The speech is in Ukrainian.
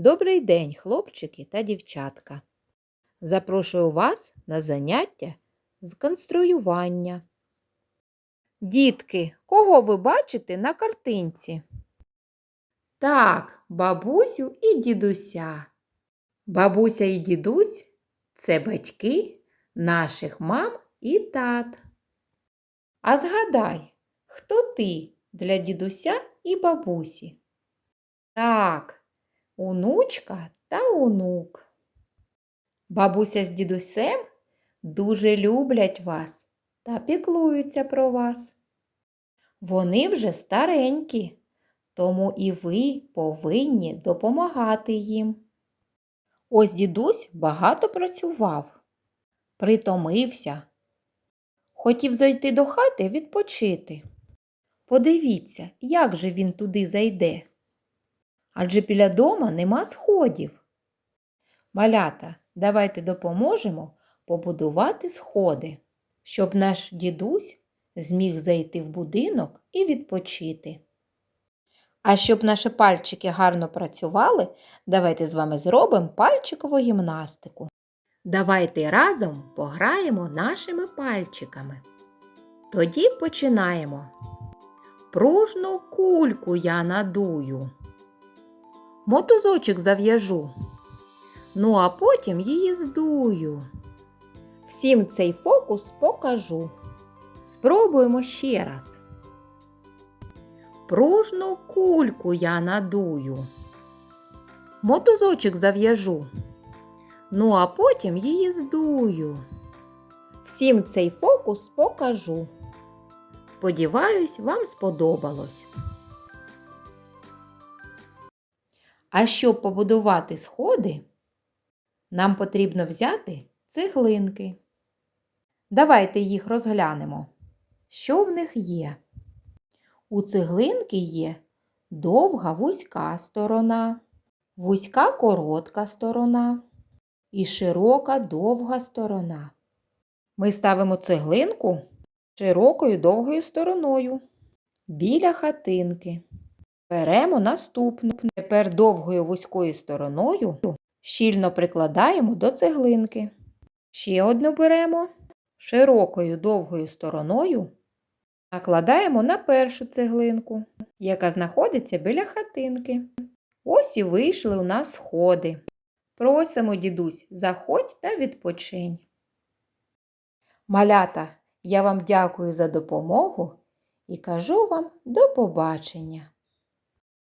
Добрий день, хлопчики та дівчатка. Запрошую вас на заняття з конструювання. Дітки, кого ви бачите на картинці? Так, бабусю і дідуся. Бабуся і дідусь це батьки наших мам і тат. А згадай, хто ти для дідуся і бабусі? Так, онучка та онук. Бабуся з дідусем дуже люблять вас та піклуються про вас. Вони вже старенькі, тому і ви повинні допомагати їм. Ось дідусь багато працював, притомився, хотів зайти до хати відпочити. Подивіться, як же він туди зайде. Адже біля дома нема сходів. Малята, давайте допоможемо побудувати сходи, щоб наш дідусь зміг зайти в будинок і відпочити. А щоб наші пальчики гарно працювали, давайте з вами зробимо пальчикову гімнастику. Давайте разом пограємо нашими пальчиками. Тоді починаємо. Пружну кульку я надую. Мотузочок зав'яжу. Ну, а потім її здую. Всім цей фокус покажу. Спробуємо ще раз. Пружну кульку я надую. Мотузочок зав'яжу. Ну, а потім її здую. Всім цей фокус покажу. Сподіваюсь, вам сподобалось. А щоб побудувати сходи, нам потрібно взяти цеглинки. Давайте їх розглянемо. Що в них є? У цеглинки є довга вузька сторона, вузька коротка сторона і широка довга сторона. Ми ставимо цеглинку широкою довгою стороною біля хатинки. Беремо наступну. Тепер довгою вузькою стороною щільно прикладаємо до цеглинки. Ще одну беремо широкою довгою стороною накладаємо на першу цеглинку, яка знаходиться біля хатинки. Ось і вийшли у нас сходи. Просимо, дідусь, заходь та відпочинь. Малята, я вам дякую за допомогу і кажу вам до побачення.